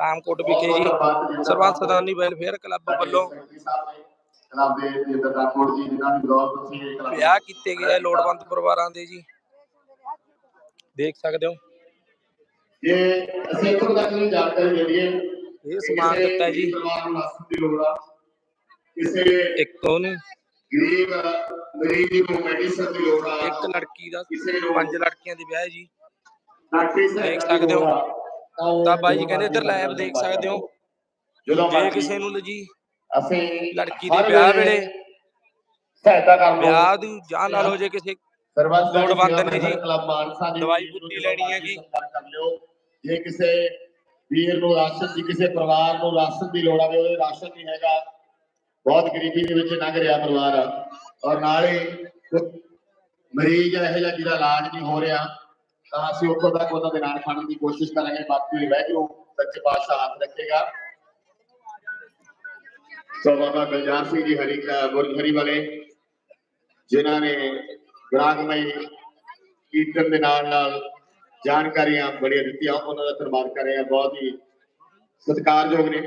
ਕਾਮਕੋਟ ਵਿਖੇ ਜੀ। ਸਰਬੱਤ Sadani welfare club ਵੱਲੋਂ ਜਨਾਬ ਜਿੰਦਰ ਰਾਠੌੜ ਜੀ ਜਿਨ੍ਹਾਂ ਦੀ ਬਲੌਗ ਤੁਸੀਂ ਇਹ ਕਲੱਬ ਵਿਆਹ ਕੀਤੇ ਗਏ ਲੋੜਵੰਦ ਪਰਿਵਾਰਾਂ ਦੇ ਜੀ। ਦੇਖ ਸਕਦੇ ਹੋ। ਇਹ ਅਸੀਂ ਇੱਥੋਂ ਤੱਕ ਦੀ ਜਾਣਕਾਰੀ ਦੇ ਦਈਏ ਇਹ ਸਮਾਨ ਦਿੱਤਾ ਜੀ। ਪਰਿਵਾਰ ਨੂੰ ਰਾਸ਼ਨ ਦੀ ਲੋੜ ਆ ਕਿਸੇ ਇੱਕ ਉਹਨੂੰ ਗਰੀਬ ਮਰੀਜ਼ ਨੂੰ ਮੈਡੀਸਨ ਦੀ ਲੋੜ ਆ ਇੱਕ ਲੜਕੀ ਦਾ ਕਿਸੇ ਨੂੰ ਲੜਕੀਆਂ ਦੇ ਵਿਆਹ ਹੈ ਜੀ। ਦੇਖ ਸਕਦੇ ਹੋ। ਤਾਂ ਬਾਈ ਜੀ ਕਹਿੰਦੇ ਇੱਧਰ ਲਾਈਵ ਦੇਖ ਸਕਦੇ ਹੋ। ਜੇ ਕਿਸੇ ਨੂੰ ਜੀ ਅਸੀਂ ਲੜਕੀ ਦੇ ਵਿਆਹ ਵੇਲੇ ਸਹਾਇਤਾ ਕਰਨ ਨੂੰ ਵਿਆਹ ਦੀ ਜਾਂ ਲਾ ਲਓ ਜੇ ਕਿਸੇ ਸਰਬੱਤ ਦਾ ਲੋੜਵੰਦ ਨੇ ਜੀ। ਕਲੱਬ ਮਾਨਸਾ ਦੀ ਦਵਾਈ ਬੂਟੀ ਲੈਣੀ ਹੈਗੀ। ਕਰ ਲਿਓ। ਜੇ ਕਿਸੇ ਵੀਰ ਨੂੰ ਰਾਸ਼ਨ ਦੀ ਕਿਸੇ ਪਰਿਵਾਰ ਨੂੰ ਰਾਸ਼ਨ ਦੀ ਲੋੜ ਆਵੇ ਉਹਦੇ ਰਾਸ਼ਨ ਨਹੀਂ ਹੈਗਾ ਬਹੁਤ ਗਰੀਬੀ ਦੇ ਵਿੱਚ ਲੰਘ ਰਿਹਾ ਪਰਿਵਾਰ। ਔਰ ਨਾਲੇ ਮਰੀਜ਼ ਇਹੋ ਜਿਹਾ ਜਿਹਦਾ ਇਲਾਜ ਨਹੀਂ ਹੋ ਰਿਹਾ। ਤਾਂ ਅਸੀਂ ਉੱਥੋਂ ਤੱਕ ਉਹਨਾਂ ਦੇ ਨਾਲ ਖੜਨ ਦੀ ਕੋਸ਼ਿਸ਼ ਕਰਾਂਗੇ ਬਾਕੀ ਵੈਗਰੂ ਸੱਚੇ ਪਾਤਸ਼ਾਹ ਹੱਥ ਰੱਖੇਗਾ ਸੋ ਬਾਬਾ ਗੁਲਜ਼ਾਰ ਸਿੰਘ ਜੀ ਹਰੀ ਗੁਰਹਰੀ ਵਾਲੇ ਜਿਨ੍ਹਾਂ ਨੇ ਗ੍ਰਾਹਕਮਈ ਕੀਰਤਨ ਦੇ ਨਾਲ ਨਾਲ ਜਾਣਕਾਰੀਆਂ ਬੜੀਆਂ ਦਿੱਤੀਆਂ ਉਹਨਾਂ ਦਾ ਧੰਨਵਾਦ ਕਰ ਰਹੇ ਹਾਂ ਬਹੁਤ ਹੀ ਸਤਿਕਾਰਯੋਗ ਨੇ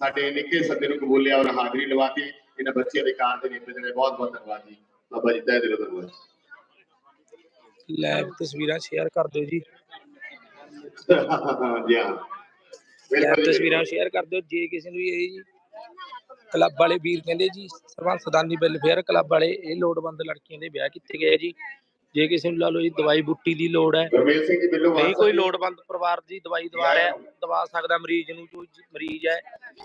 ਸਾਡੇ ਨਿੱਕੇ ਸੱਦੇ ਨੂੰ ਕਬੂਲਿਆ ਔਰ ਹਾਜ਼ਰੀ ਲਵਾਤੀ ਇਹਨਾਂ ਬੱਚਿਆਂ ਦੇ ਕਾਰ ਦੇ ਨਿੱਬੇ ਦੇ ਬਹੁਤ ਬਹੁਤ ਧੰਨਵਾਦ ਜੀ ਬਾਬਾ ਜੀ ਤਹਿ ਦਿਲੋਂ ਧੰਨਵਾਦ ਲਾਈਵ ਤਸਵੀਰਾਂ ਸ਼ੇਅਰ ਕਰ ਦਿਓ ਜੀ। ਜੀ ਹਾਂ ਬਿਲਕੁਲ ਤਸਵੀਰਾਂ ਸ਼ੇਅਰ ਕਰ ਦਿਓ ਜੇ ਕਿਸੇ ਨੂੰ ਇਹ ਜੀ ਕਲੱਬ ਵਾਲੇ ਵੀਰ ਕਹਿੰਦੇ ਜੀ ਸਰਬੰਸ ਸਦਾਨੀ ਵੈਲਫੇਅਰ ਕਲੱਬ ਵਾਲੇ ਇਹ ਲੋੜਵੰਦ ਲੜਕੀਆਂ ਦੇ ਵਿਆਹ ਕੀਤੇ ਗਏ ਜੀ। ਜੇ ਕਿਸੇ ਨੂੰ ਲਾ ਲਓ ਜੀ ਦਵਾਈ ਬੂਟੀ ਦੀ ਲੋੜ ਹੈ ਗੁਰਮੇਲ ਸਿੰਘ ਜੀ ਬਿੱਲੋ ਨਹੀਂ ਕੋਈ ਲੋੜਵੰਦ ਪਰਿਵਾਰ ਦੀ ਦਵਾਈ ਦਵਾ ਰਿਹਾ ਦਵਾ ਸਕਦਾ ਮਰੀਜ਼ ਨੂੰ ਜ- ਮਰੀਜ਼ ਹੈ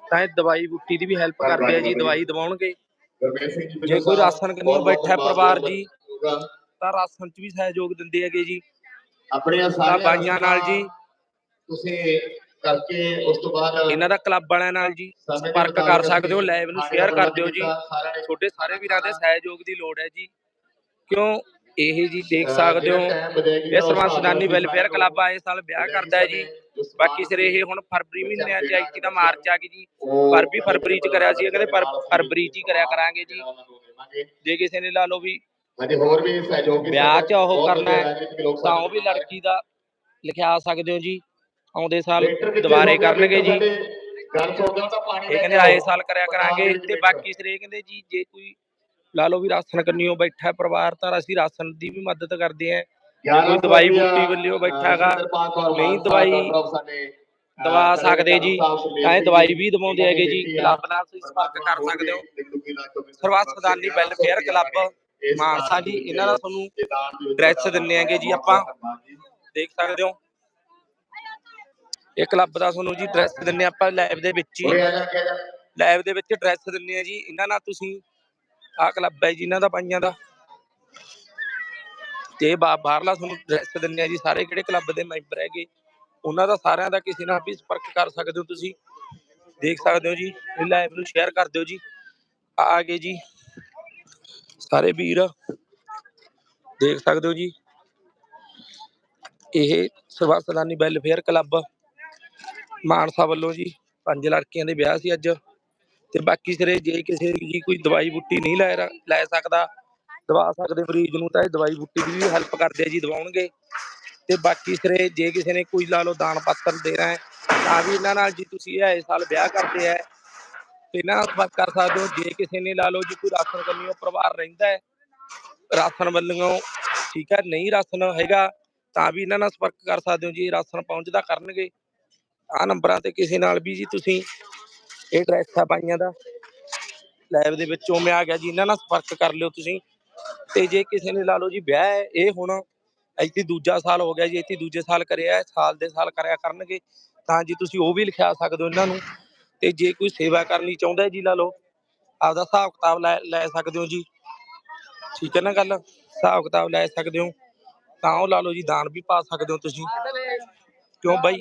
ਤਾਂ ਇਹ ਦਵਾਈ ਬੂਟੀ ਦੀ ਵੀ ਹੈਲਪ ਕਰਦੇ ਆ ਜੀ ਦਵਾਈ ਦਵਾਉਣਗੇ। ਜੀ ਕੋਈ ਰਾਸ਼ਨ ਕੰਨੀ ਬੈਠਾ ਪਰਿਵਾਰ ਜੀ। ਤਾਂ ਰਾਸ਼ਨ 'ਚ ਵੀ ਸਹਿਯੋਗ ਦਿੰਦੇ ਹੈਗੇ ਜੀ। ਆਪਣੀਆਂ ਤਾਂ ਸਾਰੀਆਂ ਬਾਈਆਂ ਨਾਲ ਜੀ। ਤੁਸੀਂ ਕਰਕੇ ਉਸ ਤੋਂ ਬਾਅਦ ਇਹਨਾਂ ਦਾ ਕਲੱਬ ਵਾਲਿਆਂ ਨਾਲ ਜੀ। ਦੇ ਸੰਪਰਕ ਕਰ ਸਕਦੇ ਹੋ ਲਾਈਵ ਨੂੰ ਸ਼ੇਅਰ ਕਰ ਦਿਓ ਜੀ। ਛੋਟੇ ਸਾਰੇ ਵੀਰਾਂ ਦੇ ਸਹਿਯੋਗ ਦੀ ਲੋੜ ਹੈ ਜੀ। ਕਿਉਂ? ਇਹ ਜੀ ਦੇਖ ਸਕਦੇ ਹੋ ਇਹ ਸਰਵੰਸ ਸਦਾਨੀ ਵੈਲਫੇਅਰ ਕਲੱਬ ਆਏ ਸਾਲ ਵਿਆਹ ਕਰਦਾ ਹੈ ਜੀ। ਬਾਕੀ ਸਿਰੇ ਇਹ ਹੁਣ ਫਰਵਰੀ ਮਹੀਨੇ ਚ ਆਈ ਤਾਂ ਮਾਰਚ ਆ ਗਈ ਜੀ। ਉਹ ਫਰਵਰੀ ਫਰਵਰੀ ਚ ਕਰਿਆ ਸੀ ਕਹਿੰਦੇ ਪਰ ਫਰਵਰੀ ਚ ਹੀ ਕਰਿਆ ਕਰਾਂਗੇ ਜੀ। ਜੇ ਕਿਸੇ ਨੇ ਲਾ ਲਓ ਵੀ ਹਾਂਜੀ ਹੋਰ ਵੀ ਸਹਿਯੋਗੀ ਵਿਆਹ 'ਚ ਉਹ ਕਰਨਾ ਹੈ, ਤਾਂ ਉਹ ਵੀ ਲੜਕੀ ਦਾ ਲਿਖਿਆ ਸਕਦੇ ਹੋ ਜੀ। ਆਉਂਦੇ ਸਾਲ ਦੁਬਾਰੇ ਕਰਨਗੇ ਜੀ। ਗੱਲ ਸੁਣਦੇ ਤਾਂ ਪਾਣੀ ਇਹ ਕਹਿੰਦੇ ਆਏ ਸਾਲ ਕਰਿਆ ਕਰਾਂਗੇ। ਤੇ ਬਾਕੀ ਸਿਰੇ ਕਹਿੰਦੇ ਜੀ ਜੇ ਕੋਈ ਲਾ ਲਓ ਵੀ ਰਾਸ਼ਨ ਕੰਨੀਓ ਬੈਠਾ ਪਰਿਵਾਰ ਤਾਂ ਅਸੀਂ ਰਾਸ਼ਨ ਦੀ ਵੀ ਮਦਦ ਕਰਦੇ ਆਂ ਕੋਈ ਦਵਾਈ ਬੂਟੀ ਵੱਲਿਓ ਬੈਠਾ ਹੈਗਾ, ਨਹੀਂ ਦਵਾਈ ਦਵਾ ਸਕਦੇ ਜੀ। ਤਾਂ ਦਵਾਈ ਵੀ ਦਵਾਉਂਦੇ ਹੈਗੇ ਜੀ। ਕਲੱਬ ਨਾਲ ਤੁਸੀਂ ਸੰਪਰਕ ਕਰ ਸਕਦੇ ਹੋ। ਸਰਬੱਤ ਸਦਾਨੀ ਵੈਲਫੇਅਰ ਕਲੱਬ ਮਾਨਸਾ ਜੀ ਇਹਨਾਂ ਦਾ ਤੁਹਾਨੂੰ ਡਰੈਸ ਦਿੰਨੇ ਆਂਗੇ ਜੀ ਆਪਾਂ ਦੇਖ ਸਕਦੇ ਹੋ। ਇਹ ਕਲੱਬ ਦਾ ਤੁਹਾਨੂੰ ਜੀ ਡਰੈਸ ਦਿੰਨੇ ਆਪਾਂ ਲਾਈਵ ਦੇ ਵਿੱਚ ਹੀ। ਲਾਈਵ ਦੇ ਵਿੱਚ ਡਰੈਸ ਦਿੰਨੇ ਆ ਜੀ। ਇਹਨਾਂ ਨਾਲ ਤੁਸੀਂ ਆਹ ਕਲੱਬ ਹੈ ਜੀ ਇਹਨਾਂ ਦਾ ਪਾਈਆਂ ਦਾ। ਤੇ ਬਾਹਰਲਾ ਤੁਹਾਨੂੰ ਡਰੈਸ ਦਿੰਨੇ ਆ ਜੀ। ਸਾਰੇ ਕਿਹੜੇ ਕਲੱਬ ਦੇ ਮੈਂਬਰ ਹੈਗੇ? ਉਹਨਾਂ ਦਾ ਸਾਰਿਆਂ ਦਾ ਕਿਸੇ ਨਾਲ ਵੀ ਸੰਪਰਕ ਕਰ ਸਕਦੇ ਹੋ ਤੁਸੀਂ। ਦੇਖ ਸਕਦੇ ਹੋ ਜੀ। ਇਹ ਲਾਈਵ ਨੂੰ ਸ਼ੇਅਰ ਕਰ ਦਿਓ ਜੀ। ਆ ਗਏ ਜੀ। ਸਾਰੇ ਵੀਰ। ਦੇਖ ਸਕਦੇ ਹੋ ਜੀ। ਇਹ ਸਰਬੱਤ ਸਦਾਨੀ ਵੈਲਫੇਅਰ ਕਲੱਬ ਮਾਨਸਾ ਵੱਲੋਂ ਜੀ, ਪੰਜ ਲੜਕੀਆਂ ਦੇ ਵਿਆਹ ਸੀ ਅੱਜ। ਤੇ ਬਾਕੀ ਸਿਰੇ ਜੇ ਕਿਸੇ ਜੀ ਕੋਈ ਦਵਾਈ ਬੁੱਟੀ ਨਹੀਂ ਲੈ ਲੈ ਸਕਦਾ, ਦਵਾ ਸਕਦੇ ਮਰੀਜ਼ ਨੂੰ ਤਾਂ ਇਹ ਦਵਾਈ ਬੁੱਟੀ ਦੀ ਵੀ ਹੈਲਪ ਕਰਦੇ ਆ ਜੀ, ਦਵਾਉਣਗੇ। ਤੇ ਬਾਕੀ ਸਿਰੇ ਜੇ ਕਿਸੇ ਨੇ ਕੋਈ ਲਾ ਲਓ ਦਾਨ ਪਾਤਰ ਦੇਣਾ ਹੈ, ਤਾਂ ਵੀ ਇਹਨਾਂ ਨਾਲ ਜੀ ਤੁਸੀਂ ਇਹ ਸਾਲ ਵਿਆਹ ਕਰਦੇ ਆ ਤੇ ਇਹਨਾਂ ਨਾਲ ਸੰਪਰਕ ਕਰ ਸਕਦੇ ਹੋ, ਜੇ ਕਿਸੇ ਨੇ ਲਾ ਲਓ ਜੀ ਕੋਈ ਰਾਸ਼ਨ ਕੰਨੀਓ ਪਰਿਵਾਰ ਰਹਿੰਦਾ ਹੈ, ਰਾਸ਼ਨ ਵੱਲੋਂ, ਠੀਕ ਹੈ, ਨਹੀਂ ਰਾਸ਼ਨ ਹੈਗਾ, ਤਾਂ ਵੀ ਇਹਨਾਂ ਨਾਲ ਸੰਪਰਕ ਕਰ ਸਕਦੇ ਹੋ ਜੀ, ਰਾਸ਼ਨ ਪਹੁੰਚਦਾ ਕਰਨਗੇ। ਆ ਨੰਬਰਾਂ ਤੇ ਕਿਸੇ ਨਾਲ ਵੀ ਜੀ ਤੁਸੀਂ ਇਹ ਡਰੈਸ ਆ ਪਾਈਆਂ ਦਾ। ਲਾਈਵ ਦੇ ਵਿੱਚੋਂ ਮੈਂ ਆ ਗਿਆ ਜੀ, ਇਹਨਾਂ ਨਾਲ ਸੰਪਰਕ ਕਰ ਲਿਓ ਤੁਸੀਂ। ਤੇ ਜੇ ਕਿਸੇ ਨੇ ਲਾ ਲਓ ਜੀ ਵਿਆਹ ਹੈ, ਇਹ ਹੁਣ ਇੱਥੇ ਦੂਜਾ ਸਾਲ ਹੋ ਗਿਆ ਜੀ, ਇੱਥੇ ਦੂਜੇ ਸਾਲ ਕਰਿਆ, ਸਾਲ ਦੇ ਸਾਲ ਕਰਿਆ ਕਰਨਗੇ, ਤਾਂ ਜੀ ਤੁਸੀਂ ਉਹ ਵੀ ਲਿਖਿਆ ਸਕਦੇ ਹੋ ਇਹਨਾਂ ਨੂੰ। ਤੇ ਜੇ ਕੋਈ ਸੇਵਾ ਕਰਨੀ ਚਾਹੁੰਦਾ ਜੀ ਲਾ ਲਓ। ਆਪਦਾ ਹਿਸਾਬ ਕਿਤਾਬ ਲੈ ਲੈ ਸਕਦੇ ਹੋ ਜੀ। ਠੀਕ ਹੈ ਨਾ ਗੱਲ? ਹਿਸਾਬ ਕਿਤਾਬ ਲੈ ਸਕਦੇ ਹੋ। ਤਾਂ ਉਹ ਲਾ ਲਓ ਜੀ ਦਾਨ ਵੀ ਪਾ ਸਕਦੇ ਹੋ ਤੁਸੀਂ। ਕਿਉਂ ਬਾਈ?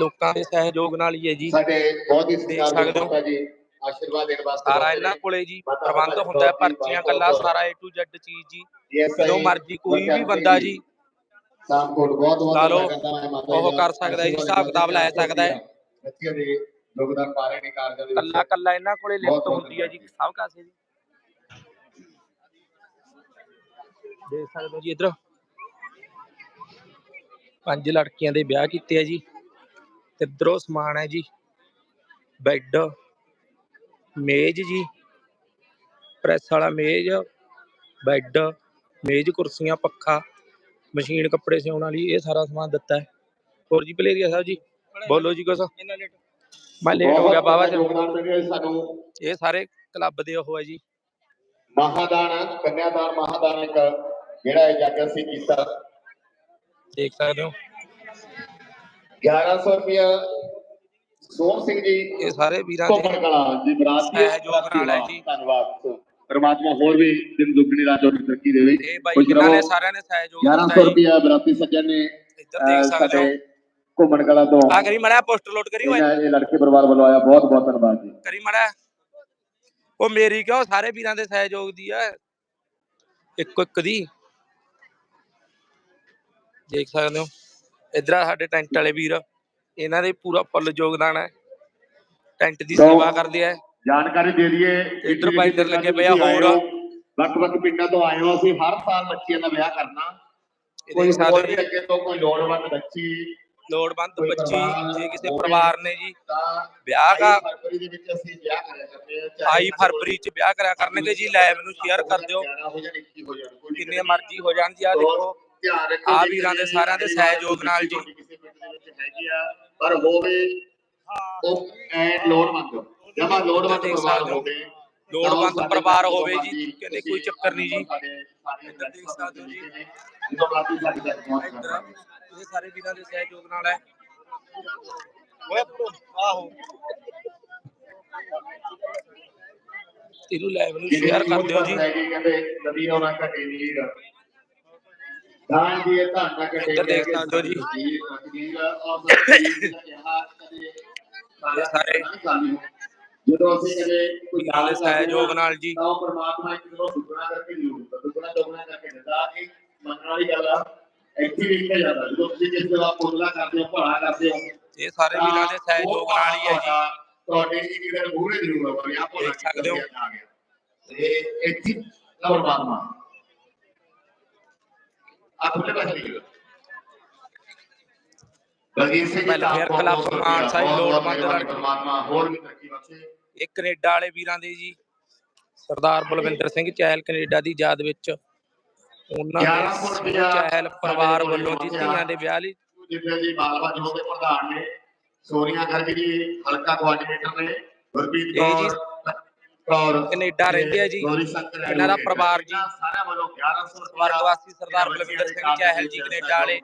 ਲੋਕਾਂ ਦੇ ਸਹਿਯੋਗ ਨਾਲ ਹੀ ਹੈ ਜੀ। ਸਾਡੇ ਬਹੁਤ ਹੀ ਸਕਦੇ ਹੋ। ਜੀ ਆਸ਼ੀਰਵਾਦ ਦੇਣ ਵਾਸਤੇ ਸਾਰਾ ਇਹਨਾਂ। ਕੋਲੇ ਜੀ ਪ੍ਰਬੰਧ ਹੁੰਦਾ ਹੈ ਪਰਚੀਆਂ ਕੱਲਾ ਸਾਰਾ A to Z ਚੀਜ਼ ਜੀ। ਜਦੋਂ ਮਰਜ਼ੀ ਕੋਈ ਵੀ ਬੰਦਾ ਜੀ ਬਹੁਤ ਬਹੁਤ ਉਹ ਕਰ ਸਕਦਾ ਜੀ, ਹਿਸਾਬ ਕਿਤਾਬ ਲੈ ਸਕਦਾ ਹੈ। ਬੱਚਿਆਂ ਦੇ ਯੋਗਦਾਨ ਪਾ ਰਹੇ ਨੇ ਕਾਰਜਾਂ ਦੇ ਵਿੱਚ। ਕੱਲਾ ਕੱਲਾ ਇਹਨਾਂ ਕੋਲੇ ਲਿਖਤ ਹੁੰਦੀ ਹੈ ਜੀ ਸਭ ਕਾਸੇ ਦੀ। ਦੇਖ ਸਕਦੇ ਹੋ ਜੀ ਇਧਰ। ਪੰਜ ਲੜਕੀਆਂ ਦੇ ਵਿਆਹ ਕੀਤੇ ਆ ਜੀ। ਇੱਧਰੋਂ ਸਮਾਨ ਹੈ ਜੀ। ਬੈੱਡ ਮੇਜ਼ ਜੀ। ਪ੍ਰੈਸ ਵਾਲਾ ਮੇਜ਼ ਬੈੱਡ ਮੇਜ਼ ਕੁਰਸੀਆਂ ਪੱਖਾ। ਮਸ਼ੀਨ ਕੱਪੜੇ ਸਿਉਣ ਵਾਲੀ ਇਹ ਸਾਰਾ ਸਮਾਨ ਦਿੱਤਾ ਹੈ। ਹੋਰ ਜੀ ਭਲੇਰੀਆ ਸਾਹਿਬ ਜੀ ਬੋਲੋ ਜੀ ਕੁਛ। ਮੈਂ ਲੇਟ ਹੋ ਗਿਆ। ਬਾਬਾ ਜੀ। ਦੇ ਇਹ ਸਾਰੇ ਕਲੱਬ ਦੇ ਉਹ ਹੈ ਜੀ। ਮਹਾਦਾਨ ਕੰਨਿਆਦਾਨ ਮਹਾਦਾਨ ਇੱਕ ਜਿਹੜਾ ਇਹ ਜੱਗ ਅਸੀਂ ਕੀਤਾ। ਦੇਖ ਸਕਦੇ ਹੋ। 1100 ਰੁਪਇਆ ਸੋਮ ਸਿੰਘ ਜੀ ਇਹ ਸਾਰੇ ਵੀਰਾਂ ਦੇ ਕਲਾ ਜੀ ਬਰਾਤੀ ਸਹਿਯੋਗ ਨਾਲ ਹੈ ਜੀ। ਧੰਨਵਾਦ ਪਰਮਾਤਮਾ ਹੋਰ ਵੀ ਦਿਨ ਦੁੱਗਣੀ ਰਾਤ ਹੋਰ ਤਰੱਕੀ ਦੇਵੇ ਇਹ ਜਿਨ੍ਹਾਂ ਨੇ। ਸਾਰਿਆਂ ਨੇ ਸਹਿਯੋਗ 1100 ਦਿੱਤਾ ਜੀ। ਰੁਪਇਆ ਬਰਾਤੀ ਸੱਜਣ ਨੇ ਇੱਧਰ ਦੇਖ ਸਕਦੇ ਹੋ। ਘੁੰਮਣ ਕਲਾ ਤੋਂ। ਆ ਕਰੀ ਮੜਾ ਪੋਸਟਰ ਲੋਡ ਕਰੀ ਇਹਨਾਂ ਇਹ ਲੜਕੇ ਪਰਿਵਾਰ ਵੱਲੋਂ ਆਇਆ। ਬਹੁਤ ਬਹੁਤ ਧੰਨਵਾਦ ਜੀ। ਕਰੀ ਮੜਾ ਉਹ ਮੇਰੀ ਕਿਉਂ? ਸਾਰੇ ਵੀਰਾਂ ਦੇ ਸਹਿਯੋਗ ਦੀ ਹੈ ਇੱਕੋ ਇੱਕ ਦੀ। ਦੇਖ ਸਕਦੇ ਹੋ। ਇਧਰ ਆ ਸਾਡੇ ਟੈਂਟ ਵਾਲੇ ਵੀਰ। ਇਹਨਾਂ ਦੇ ਪੂਰਾ ਫੁੱਲ ਯੋਗਦਾਨ ਹੈ। ਟੈਂਟ ਦੀ ਸੇਵਾ ਕਰਦੇ ਆ। ਜਾਣਕਾਰੀ ਦੇ ਦਈਏ ਇੱਧਰ ਬਾਈਂਦਰ ਲੱਗੇ ਪਏ ਆ ਹੋਰ। ਵੱਖ ਵੱਖ ਪਿੰਡਾਂ ਤੋਂ ਆਏ ਹੋ ਅਸੀਂ ਹਰ ਸਾਲ ਬੱਚਿਆਂ ਦਾ ਵਿਆਹ ਕਰਨਾ ਕੋਈ ਜੀ, ਅੱਗੇ ਤੋਂ ਕੋਈ ਲੋੜਵੰਦ ਬੱਚੀ ਲੋੜਵੰਦ ਬੱਚੀ ਜੇ ਕਿਸੇ। ਪਰਿਵਾਰ ਨੇ ਜੀ ਵਿਆਹ ਦਾ 22 ਫਰਵਰੀ ਦੇ ਵਿੱਚ ਅਸੀਂ ਵਿਆਹ ਕਰਿਆ ਕਰਦੇ ਹਾਂ ਚਾਹੇ 28 ਫਰਵਰੀ ਚ ਵਿਆਹ ਕਰਿਆ ਕਰਨਗੇ ਜੀ ਲਾਈਵ ਨੂੰ ਸ਼ੇਅਰ ਕਰ ਦਿਓ 11 ਹੋ ਜਾਣ 21 ਹੋ ਜਾਣ ਕੋਈ ਕਿੰਨੇ ਮਰਜ਼ੀ ਹੋ ਜਾਣ ਜੀ ਆ ਦੇਖੋ ਧਿਆਨ ਰੱਖੋ ਆਹ ਜੀ ਵੀਰਾਂ ਦੇ ਸਾਰਿਆਂ ਦੇ ਸਹਿਯੋਗ ਨਾਲ ਜੀ। ਤੁਹਾਡੀ ਕਿਸੇ ਪਿੰਡ ਦੇ ਵਿੱਚ ਹੈਗੀ ਆ ਪਰ ਹੋਵੇ ਉਹ ਐ ਲੋੜਵੰਦ ਜਮਾ ਲੋੜਵੰਦ ਪਰਿਵਾਰ। ਹੋਵੇ ਲੋੜਵੰਦ ਪਰਿਵਾਰ ਹੋਵੇ ਜੀ, ਤੁਸੀਂ ਕਹਿੰਦੇ ਕੋਈ ਚੱਕਰ ਨਹੀਂ ਜੀ। ਸਾਰੇ ਇੱਧਰ ਦੇਖ ਸਕਦੇ ਹੋ ਜੀ। ਜਦੋਂ ਰਾਤੀ ਸਾਡੇ ਤੱਕ ਪਹੁੰਚ ਜਾਣਾ ਇਹ ਸਾਰੇ ਵੀਰਾਂ ਦੇ ਸਹਿਯੋਗ ਨਾਲ ਹੈ ਓਏ ਆਹੋ ਇਹਨੂੰ ਲਾਈਵ ਨੂੰ ਸ਼ੇਅਰ ਕਰ ਦਿਓ ਜੀ ਕਹਿੰਦੇ ਨਦੀ ਆਉਣਾ ਘਟੇ ਵੀਰ ਦਾਨ ਦੀ ਇਹ ਧੰਨ ਨਾ ਘਟੇ ਇੱਧਰ ਦੇਖ ਸਕਦੇ ਹੋ ਜੀ। ਇਹ ਸਾਰੇ ਜਦੋਂ ਅਸੀਂ ਕਦੇ ਕੋਈ ਵੀਰਾਂ ਦੇ ਸਹਿਯੋਗ ਨਾਲ ਜੀ ਤਾਂ ਉਹ ਪਰਮਾਤਮਾ ਇੱਕ ਨੂੰ ਦੁੱਗਣਾ ਕਰਕੇ ਜ਼ਰੂਰ ਦਿੰਦਾ ਦੁੱਗਣਾ ਦੁੱਗਣਾ ਕਰਕੇ ਦਿੰਦਾ ਇਹ ਮੰਨਣ ਵਾਲੀ ਗੱਲ ਆ ਇੱਥੇ ਵੀ ਲਿਖਿਆ ਜਾਂਦਾ ਜਦੋਂ ਤੁਸੀਂ ਕਿਸੇ ਦਾ ਪੁੰਨਾ ਕਰਦੇ ਹੋ ਭਲਾ ਕਰਦੇ ਹੋ ਇਹ ਸਾਰੇ ਵੀਰਾਂ ਦੇ ਸਹਿਯੋਗ ਨਾਲ ਹੀ ਹੈ ਜੀ ਤੁਹਾਡੇ ਇੱਕ ਦਿਨ ਮੂਹਰੇ ਜ਼ਰੂਰ ਆਉਂਗੇ ਆਪੋ ਦੇਖ ਸਕਦੇ ਹੋ। ਤੇ ਇੱਥੇ ਨਾ ਪਰਮਾਤਮਾ ਆਪ ਉਹਦੇ ਪਾਸ ਨਹੀਂ ਬਲਜੀਤ ਸਿੰਘ ਜੀ ਵੈਲਫੇਅਰ ਦਾ ਕਲੱਬ ਬਹੁਤ ਬਹੁਤ ਮਾਨਸਾ ਜੀ, ਬਹੁਤ ਲੋੜਵੰਦ ਮਿਹਰਬਾਨੀ ਲੜਕੇ। ਪਰਮਾਤਮਾ ਹੋਰ ਵੀ ਤਰੱਕੀ ਬਖਸ਼ੇ ਇਹ ਕੈਨੇਡਾ ਵਾਲੇ ਵੀਰਾਂ ਦੇ ਜੀ ਸਰਦਾਰ ਬਲਵਿੰਦਰ ਸਿੰਘ ਚਹਿਲ ਕੈਨੇਡਾ ਦੀ ਯਾਦ ਵਿੱਚ ਉਹਨਾਂ ਦੇ ਚਹਿਲ ਪਰਿਵਾਰ ਵੱਲੋਂ ਜੀ। ਧੀਆਂ ਦੇ ਵਿਆਹ ਲਈ ਜਿੱਥੇ ਜੀ ਬਾਲਵਾ ਜੋ ਦੇ ਪ੍ਰਧਾਨ ਨੇ ਸੋਨੀਆ ਗਰਗ ਜੀ ਹਲਕਾ ਕੋਆਰਡੀਨੇਟਰ ਨੇ ਗੁਰਪ੍ਰੀਤ ਕੌਰ ਕੈਨੇਡਾ ਰਹਿੰਦੇ ਆ ਜੀ। ਇਹਨਾਂ ਦਾ ਪਰਿਵਾਰ ਜੀ। ਸਾਰਿਆਂ ਵੱਲੋਂ 1100 ਰੁਪਇਆ ਸਵਰਗਵਾਸੀ ਸਰਦਾਰ ਬਲਵਿੰਦਰ ਸਿੰਘ ਚਹਿਲ ਜੀ ਕੈਨੇਡਾ ਵਾਲੇ।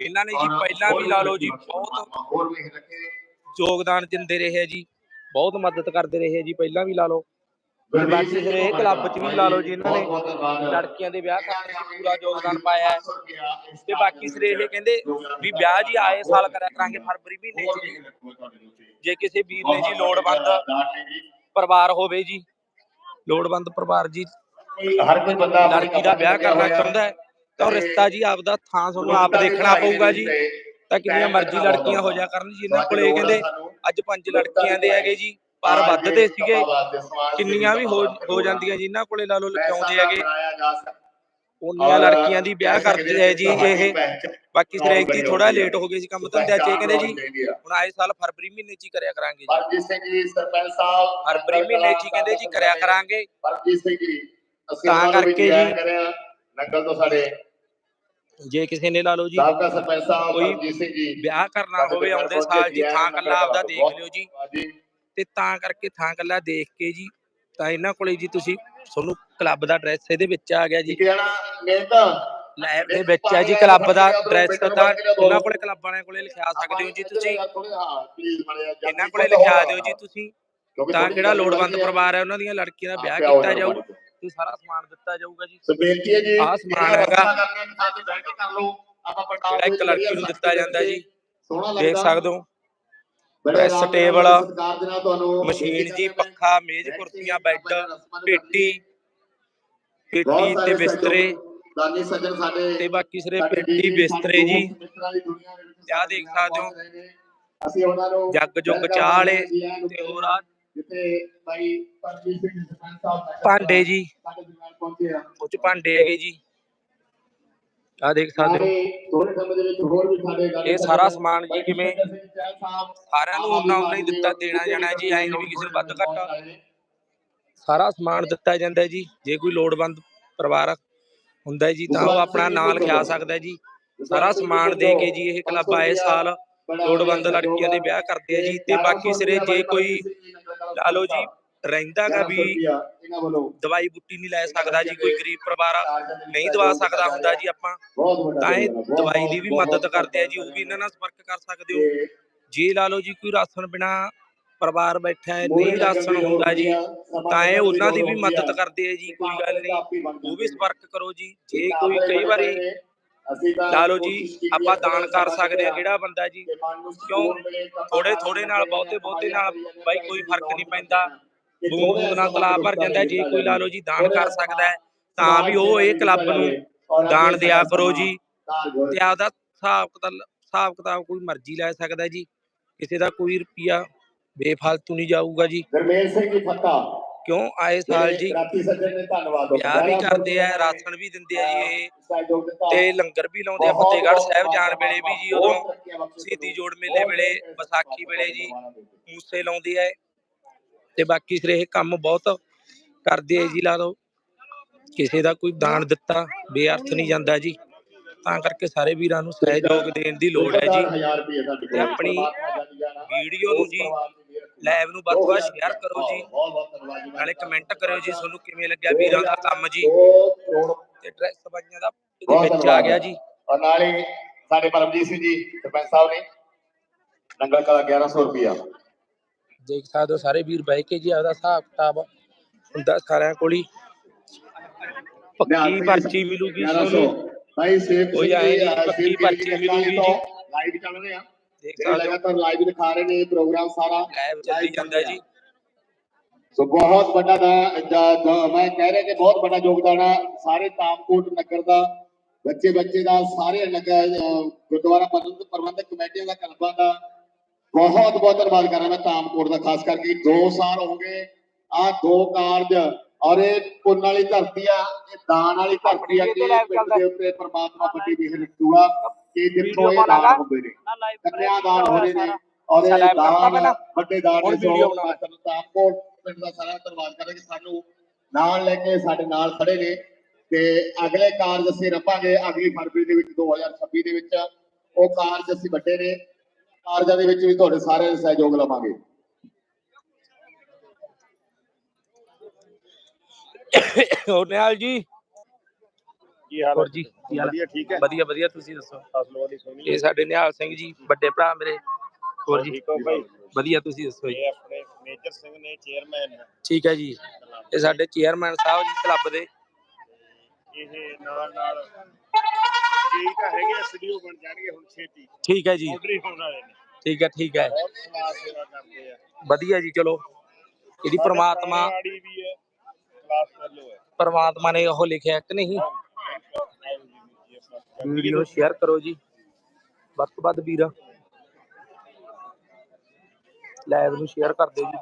ਇਹਨਾਂ ਨੇ ਜੀ ਪਹਿਲਾਂ ਵੀ ਲਾ ਲਓ ਜੀ ਬਹੁਤ ਹੋਰ ਯੋਗਦਾਨ ਦਿੰਦੇ ਰਹੇ ਆ ਜੀ ਬਹੁਤ ਮਦਦ ਕਰਦੇ ਰਹੇ ਆ ਜੀ ਪਹਿਲਾਂ ਵੀ ਲਾ ਲਓ। ਫਿਰ ਇਹ ਕਲੱਬ 'ਚ ਵੀ ਲਾ ਲਓ ਜੀ ਇਹਨਾਂ ਨੇ। ਲੜਕੀਆਂ ਦੇ ਵਿਆਹ ਕਰਨ 'ਚ ਪੂਰਾ ਯੋਗਦਾਨ ਪਾਇਆ ਹੈ। ਤੇ ਬਾਕੀ ਸਿਰੇ ਇਹ ਕਹਿੰਦੇ ਵੀ ਵਿਆਹ ਜੀ ਆਏ ਸਾਲ ਕਰਿਆ ਕਰਾਂਗੇ ਫਰਵਰੀ ਮਹੀਨੇ 'ਚ ਜੇ। ਕਿਸੇ ਵੀਰ ਨੇ ਜੀ ਲੋੜਵੰਦ ਪਰਿਵਾਰ ਹੋਵੇ ਜੀ ਲੋੜਵੰਦ ਪਰਿਵਾਰ ਜੀ। ਹਰ ਕੋਈ ਬੰਦਾ ਲੜਕੀ ਦਾ ਵਿਆਹ ਕਰਨਾ। ਚਾਹੁੰਦਾ ਹੈ ਤਾਂ ਉਹ ਰਿਸ਼ਤਾ ਜੀ ਆਪਦਾ ਥਾਂ ਤੁਹਾਨੂੰ ਆਪ ਦੇਖਣਾ ਪਊਗਾ ਜੀ। ਤਾਂ ਕਿੰਨੀਆਂ ਮਰਜ਼ੀ ਲੜਕੀਆਂ ਹੋ ਜਾ ਕਰਨ ਜੀ ਇਹਨਾਂ ਕੋਲੇ ਇਹ ਕਹਿੰਦੇ ਅੱਜ ਪੰਜ ਲੜਕੀਆਂ ਦੇ ਹੈਗੇ ਜੀ ਪਰ ਵੱਧਦੇ ਸੀਗੇ। ਕਿੰਨੀਆਂ ਵੀ ਹੋ ਜਾਂਦੀਆਂ ਜੀ ਇਹਨਾਂ ਕੋਲੇ ਲਾ ਲਓ ਲਿਖਾਉਂਦੇ ਹੈਗੇ। ਉਨੀਆਂ ਲੜਕੀਆਂ ਦੀ ਵਿਆਹ ਕਰਦੇ ਹੈ ਜੀ ਇਹ ਬਾਕੀ ਸਰੇਕ ਦੀ ਥੋੜਾ ਲੇਟ ਹੋ ਗਏ ਸੀ ਕੰਮ ਧੰਦਿਆਂ 'ਚ ਕਹਿੰਦੇ ਜੀ ਹੁਣ ਆਏ ਸਾਲ ਫਰਵਰੀ ਮਹੀਨੇ 'ਚ ਹੀ ਕਰਿਆ ਕਰਾਂਗੇ ਜੀ। ਪਰਮਜੀਤ ਸਿੰਘ ਜੀ ਸਰਪੰਚ ਸਾਹਿਬ ਫਰਵਰੀ ਮਹੀਨੇ 'ਚ ਹੀ ਕਹਿੰਦੇ ਜੀ ਕਰਿਆ ਕਰਾਂਗੇ। ਪਰਮਜੀਤ ਸਿੰਘ ਜੀ ਅਸੀਂ ਤਾਂ ਉਹਨਾਂ ਕਰਕੇ ਜੈ। ਜੀ- ਨੰਗਲ ਤੋਂ ਸਾਡੇ। ਜੇ ਕਿਸੇ ਨੇ ਲਾ ਲਓ ਜੀ ਸਾਬਕਾ ਸਰਪੰਚ ਸਾਹਿਬ ਪਰਮਜੀਤ ਸਿੰਘ ਜੀ। ਵਿਆਹ ਕਰਨਾ ਹੋਵੇ ਆਉਂਦੇ ਸਾਲ ਜੀ ਥਾਂ ਕੱਲਾ ਆਪਦਾ ਦੇਖ ਲਿਓ ਜੀ। ਤੇ ਤਾਂ ਕਰਕੇ ਥਾਂ ਕੱਲਾ ਦੇਖ ਕੇ ਜੀ ਤਾਂ ਇਹਨਾਂ ਕੋਲੇ ਜੀ ਤੁਸੀਂ ਤੁਹਾਨੂੰ ਕਲੱਬ ਦਾ ਐਡਰੈਸ ਇਹਦੇ ਵਿੱਚ ਆ ਗਿਆ ਜੀ। ਜੀ ਕਹਿਣਾ? ਨੇਤਾ ਲੈਬ ਦੇ ਵਿੱਚ ਹੈ ਜੀ ਕਲੱਬ ਦਾ ਐਡਰੈਸ ਤਾਂ ਉਹਨਾਂ ਕੋਲੇ ਕਲੱਬ ਵਾਲਿਆਂ ਕੋਲੇ ਲਿਖਾ ਸਕਦੇ ਹੋ ਜੀ ਤੁਸੀਂ। ਇਹਨਾਂ ਕੋਲੇ ਲਿਖਾ ਦਿਓ ਜੀ ਤੁਸੀਂ। ਤਾਂ ਜਿਹੜਾ ਲੋੜਵੰਦ ਪਰਿਵਾਰ ਹੈ ਉਹਨਾਂ ਦੀਆਂ ਲੜਕੀਆਂ ਦਾ ਵਿਆਹ ਕੀਤਾ ਜਾਊ ਤੇ ਸਾਰਾ ਸਮਾਨ ਦਿੱਤਾ ਜਾਊਗਾ ਜੀ। ਬੇਨਤੀ ਹੈ ਜੀ ਆਹ ਸਮਾਨ ਹੈਗਾ। ਸਾਡੀ ਬੈਠ ਕਰ ਲਓ। ਆਪਾਂ ਪੰਡਾਲ ਜਿਹੜਾ ਇੱਕ ਲੜਕੀ ਨੂੰ ਦਿੱਤਾ ਜਾਂਦਾ ਜੀ। ਸੋਹਣਾ ਦੇਖ। ਸਕਦੇ ਹੋ। ਪ੍ਰੈਸ ਟੇਬਲ, ਸਤਿਕਾਰ ਦੇ ਨਾਲ ਤੁਹਾਨੂੰ ਮਸ਼ੀਨ ਜੀ ਪੱਖਾ ਮੇਜ਼ ਕੁਰਸੀਆਂ ਬੈੱਡ ਪੇਟੀ ਪੇਟੀ ਤੇ ਬਿਸਤਰੇ। ਦਾਨੀ ਸੱਜਣ ਸਾਡੇ ਤੇ ਬਾਕੀ ਸਿਰੇ ਪੇਟੀ ਬਿਸਤਰੇ ਜੀ। ਆਹ ਦੇਖ ਸਕਦੇ ਹੋ। ਅਸੀਂ ਉਹਨਾਂ ਨੂੰ ਜੱਗ ਜੁੱਗ ਚਾਹ ਵਾਲੇ ਤੇ ਹੋਰ ਆ ਜਿੱਥੇ ਭਾਈ ਪਰਮਜੀਤ ਸਿੰਘ ਸਰਪੰਚ ਸਾਹਿਬ ਭਾਂਡੇ ਜੀ। ਸਾਡੇ ਪਹੁੰਚੇ ਆ। ਉਹ ਚ ਭਾਂਡੇ ਹੈਗੇ ਜੀ। ਆ ਦੇਖ ਸਕਦੇ ਹੋ। ਨਾਲੇ ਥੋੜੇ ਸਮੇਂ ਦੇ ਵਿੱਚ ਹੋਰ ਵੀ ਸਾਡੇ ਗੱਲ ਇਹ ਸਾਰਾ ਸਮਾਨ ਜੀ ਕਿਵੇਂ ਸਾਰਿਆਂ ਨੂੰ ਉਹਨਾਂ ਉਹਨਾਂ ਹੀ ਦਿੱਤਾ ਦੇਣਾ ਜਾਣਾ ਜੀ ਐਂ ਵੀ ਕਿਸੇ ਵੱਧ ਘੱਟ। ਸਾਰਾ ਸਮਾਨ ਦਿੱਤਾ ਜਾਂਦਾ ਜੀ ਜੇ ਕੋਈ ਲੋੜਵੰਦ ਪਰਿਵਾਰ ਹੁੰਦਾ ਜੀ ਤਾਂ ਉਹ ਆਪਣਾ ਨਾਂ ਲਿਖਾ ਸਕਦਾ ਜੀ। ਸਾਰਾ ਸਮਾਨ ਦੇ ਕੇ ਜੀ ਇਹ ਕਲੱਬ ਆਏ ਸਾਲ ਲੋੜਵੰਦ ਲੜਕੀਆਂ ਦੇ ਵਿਆਹ ਕਰਦੇ ਆ ਜੀ ਤੇ ਬਾਕੀ ਸਿਰੇ ਜੇ ਕੋਈ ਲਾ ਲਓ ਜੀ ਰਹਿੰਦਾਗਾ ਵੀ ਇਹਨਾਂ ਵੱਲੋਂ ਦਵਾਈ ਬੁੱਟੀ ਨਹੀਂ ਲੈ ਸਕਦਾ ਜੀ ਕੋਈ ਗਰੀਬ ਪਰਿਵਾਰ ਨਹੀਂ ਦਵਾ ਸਕਦਾ ਹੁੰਦਾ ਜੀ ਆਪਾਂ। ਤਾਂ ਇਹ ਦਵਾਈ ਦੀ ਵੀ ਮਦਦ ਕਰਦੇ ਆ ਜੀ ਉਹ ਵੀ ਇਹਨਾਂ ਨਾਲ ਸੰਪਰਕ ਕਰ ਸਕਦੇ ਹੋ। ਜੇ ਲਾ ਲਓ ਜੀ ਕੋਈ ਰਾਸ਼ਨ ਬਿਨਾ ਪਰਿਵਾਰ ਬੈਠਾ ਹੈ ਨਹੀਂ ਰਾਸ਼ਨ ਹੁੰਦਾ ਜੀ ਤਾਂ ਇਹ ਉਹਨਾਂ ਦੀ ਵੀ ਮਦਦ ਕਰਦੇ ਆ ਜੀ ਕੋਈ ਗੱਲ ਨਹੀਂ ਉਹ ਵੀ ਸੰਪਰਕ ਕਰੋ ਜੀ। ਜੇ ਕੋਈ ਕਈ ਵਾਰੀ ਲਾ ਲਓ ਜੀ ਆਪਾਂ ਦਾਨ ਕਰ ਸਕਦੇ ਆ ਜਿਹੜਾ ਬੰਦਾ ਜੀ? ਕਿਉਂ? ਥੋੜੇ ਥੋੜੇ ਨਾਲ ਬਹੁਤੇ ਬਹੁਤੇ ਨਾਲ ਬਾਈ ਕੋਈ ਫ਼ਰਕ ਨਹੀਂ ਪੈਂਦਾ। ਬੂੰਦ ਨਾਲ ਤਲਾਬ ਭਰ ਜਾਂਦਾ। ਜੇ ਕੋਈ ਲਾ ਲਓ ਜੀ ਦਾਨ ਕਰ ਸਕਦਾ ਹੈ ਤਾਂ ਵੀ ਉਹ ਇਹ ਕਲੱਬ ਨੂੰ ਦਾਨ ਦਿਆ ਕਰੋ ਜੀ। ਤੇ ਆਪਦਾ ਹਿਸਾਬ ਕਿਤਾਬ ਹਿਸਾਬ ਕਿਤਾਬ ਕੋਈ ਮਰਜ਼ੀ ਲੈ ਸਕਦਾ ਜੀ। ਕਿਸੇ ਦਾ ਕੋਈ ਰੁਪਿਆ ਬੇਫਾਲਤੂ ਨਹੀਂ ਜਾਊਗਾ ਜੀ। ਗਰਮੇਲ ਸਿੰਘ ਜੀ ਫੱਤਾ ਕਿਉਂ? ਆਏ ਸਾਲ ਜੀ ਰਾਤੀ ਸੱਜਣ ਨੇ ਧੰਨਵਾਦ ਵਿਆਹ ਵੀ ਕਰਦੇ ਆ ਰਾਸ਼ਨ ਵੀ ਦਿੰਦੇ ਆ ਜੀ ਇਹ। ਤੇ ਲੰਗਰ ਵੀ ਲਾਉਂਦੇ ਆ ਫਤਿਹਗੜ੍ਹ ਸਾਹਿਬ ਜਾਣ ਵੇਲੇ ਵੀ ਜੀ ਉਦੋਂ ਸ਼ਹੀਦੀ ਜੋੜ ਮੇਲੇ ਵੇਲੇ ਵਿਸਾਖੀ ਵੇਲੇ ਜੀ ਮੂਸੇ ਲਾਉਂਦੇ ਆ। ਤੇ ਬਾਕੀ ਸਿਰੇ ਇਹ ਕੰਮ ਬਹੁਤ ਕਰਦੇ ਆ ਜੀ ਲਾ ਲਓ। ਕਿਸੇ ਦਾ ਕੋਈ ਦਾਨ ਦਿੱਤਾ ਬੇਅਰਥ ਨਹੀਂ ਜਾਂਦਾ ਜੀ। ਤਾਂ ਕਰਕੇ ਸਾਰੇ ਵੀਰਾਂ ਨੂੰ ਸਹਿਯੋਗ ਦੇਣ ਦੀ ਲੋੜ ਹੈ ਜੀ। ਤੇ ਆਪਣੀ ਵੀਡੀਓ ਨੂੰ ਜੀ ਲਾਈਵ ਨੂੰ ਵੱਧ ਵੱਧ ਸ਼ੇਅਰ ਕਰੋ ਜੀ। ਨਾਲੇ ਕਮੈਂਟ ਕਰਿਓ ਜੀ ਤੁਹਾਨੂੰ ਕਿਵੇਂ ਲੱਗਿਆ ਵੀਰਾਂ ਦਾ ਕੰਮ ਜੀ। ਤੇ ਡਰੈਸ ਬਾਈਆਂ ਦਾ ਇਹਦੇ ਵਿੱਚ ਆ ਗਿਆ ਜੀ। ਔਰ ਨਾਲੇ ਸਾਡੇ ਪਰਮਜੀਤ ਸਿੰਘ ਜੀ ਸਰਪੰਚ ਸਾਹਿਬ ਨੇ ਨੰਗਲ ਕਲਾ 1100 ਰੁਪਿਆ ਦੇਖ ਸਕਦੇ ਹੋ ਸਾਰੇ ਵੀਰ ਬਹਿ ਕੇ ਜੀ ਆਪਦਾ ਹਿਸਾਬ ਕਿਤਾਬ ਹੁੰਦਾ ਸਾਰਿਆਂ ਕੋਲ ਹੀ। ਪੱਕੀ ਪਰਚੀ ਮਿਲੂਗੀ ਤੁਹਾਨੂੰ ਭਾਈ ਸੇਵ ਉਹ ਆਏ ਜੀ, ਪੱਕੀ ਪਰਚੀ ਮਿਲੂਗੀ ਜੀ। ਲਾਈਵ ਚੱਲ ਰਹੇ ਆ। ਦੇਖ ਸਕਦੇ ਹੋ। ਲਗਾਤਾਰ ਲਾਈਵ ਦਿਖਾ ਰਹੇ ਨੇ ਇਹ ਪ੍ਰੋਗਰਾਮ ਸਾਰਾ ਲਾਈਵ ਚੱਲੀ ਜਾਂਦਾ ਜੀ। ਸੋ ਬਹੁਤ ਵੱਡਾ ਦਾ ਮੈਂ ਕਹਿ ਰਿਹਾ ਕਿ ਬਹੁਤ ਵੱਡਾ ਯੋਗਦਾਨ ਹੈ ਸਾਰੇ ਤਾਮਕੋਟ ਨਗਰ ਦਾ ਬੱਚੇ ਬੱਚੇ ਦਾ ਸਾਰੇ ਨਗਰ ਗੁਰਦੁਆਰਾ ਪ੍ਰਬੰਧਕ ਪ੍ਰਬੰਧਕ ਕਮੇਟੀਆਂ ਦਾ ਕਲਬਾਂ ਦਾ ਬਹੁਤ ਬਹੁਤ ਧੰਨਵਾਦ ਕਰ ਮੈਂ ਤਾਮਕੋਟ ਦਾ ਖਾਸ ਕਰਕੇ 2 ਸਾਲ ਹੋ ਗਏ ਆ ਦੋ ਕਾਰਜ ਔਰ ਇਹ ਪੁੰਨ ਵਾਲੀ ਧਰਤੀ ਆ ਇਹ ਦਾਨ ਵਾਲੀ ਧਰਤੀ ਆ ਕਿ ਪਿੰਡ ਦੇ ਉੱਤੇ ਪ੍ਰਮਾਤਮਾ ਵੱਡੀ ਮਿਹਰ ਰੱਖੂਗਾ ਕਿ ਜਿੱਥੋਂ ਇਹ ਦਾਨ ਹੁੰਦੇ ਨੇ। ਹੋ ਰਹੇ ਨੇ ਔਰ ਇਹ ਦਾਨ ਵੱਡੇ ਦਾਨ ਨੇ ਜੋ ਤਾਮਕੋਟ ਪਿੰਡ ਦਾ ਸਾਰਾ ਧੰਨਵਾਦ ਕਰਾਂਗੇ। ਸਾਨੂੰ ਨਾਲ ਲੈ ਕੇ ਸਾਡੇ ਨਾਲ ਖੜੇ ਨੇ ਤੇ ਅਗਲੇ ਕਾਰਜ ਅਸੀਂ ਰੱਖਾਂਗੇ ਅਗਲੀ ਫਰਵਰੀ ਦੇ ਵਿੱਚ 2026 ਦੇ ਵਿੱਚ। ਉਹ ਕਾਰਜ ਅਸੀਂ ਵੱਡੇ ਨੇ। ਕਾਰਜਾਂ ਦੇ ਵਿੱਚ ਵੀ ਤੁਹਾਡੇ ਸਾਰਿਆਂ ਦਾ ਸਹਿਯੋਗ ਲਵਾਂਗੇ। ਹੋਰ ਨਿਹਾਲ ਜੀ? ਕੀ ਹਾਲ ਹੋਰ ਜੀ ਕੀ ਹਾਲ ਹੈ? ਵਧੀਆ ਠੀਕ ਹੈ? ਵਧੀਆ ਵਧੀਆ ਤੁਸੀਂ ਦੱਸੋ? ਫਸਲ ਵਾਲੀ ਸੋਹਣੀ ਇਹ ਸਾਡੇ ਨਿਹਾਲ ਸਿੰਘ ਜੀ ਵੱਡੇ ਭਰਾ ਮੇਰੇ। ਹੋਰ ਜੀ? ਠੀਕ ਹੋ ਭਾਈ? ਵਧੀਆ ਤੁਸੀਂ ਦੱਸੋ ਜੀ? ਇਹ ਆਪਣੇ ਮੇਜਰ ਸਿੰਘ ਨੇ ਚੇਅਰਮੈਨ ਠੀਕ ਹੈ ਜੀ। ਇਹ ਸਾਡੇ ਚੇਅਰਮੈਨ ਸਾਹਿਬ ਜੀ ਕਲੱਬ ਦੇ। ਇਹ ਨਾਲ ਨਾਲ ਠੀਕ ਆ ਹੈਗੇ ਐਸਡੀਓ ਬਣ ਜਾਣਗੇ ਹੁਣ ਛੇਤੀ। ਠੀਕ ਹੈ ਜੀ। ਆਰਡਰ ਹੋਣ ਵਾਲੇ ਨੇ। ਠੀਕ ਹੈ ਠੀਕ ਹੈ। ਬਹੁਤ ਸਮਾਜ ਸੇਵਾ ਕਰਦੇ ਆ। ਵਧੀਆ ਜੀ ਚਲੋ। ਇਹਦੀ ਪ੍ਰਮਾਤਮਾ ਆੜੀ ਵੀ ਹੈ ਕਲਾਸ ਫੈਲੋ ਹੈ। ਪ੍ਰਮਾਤਮਾ ਨੇ ਉਹ ਲਿਖਿਆ ਕਿ ਨਹੀਂ? ਵੀਡੀਓ ਸ਼ੇਅਰ ਕਰੋ ਜੀ। ਵੱਧ ਤੋਂ ਵੱਧ ਵੀਰ। ਲਾਈਵ ਨੂੰ ਸ਼ੇਅਰ ਕਰ ਦਿਓ ਜੀ।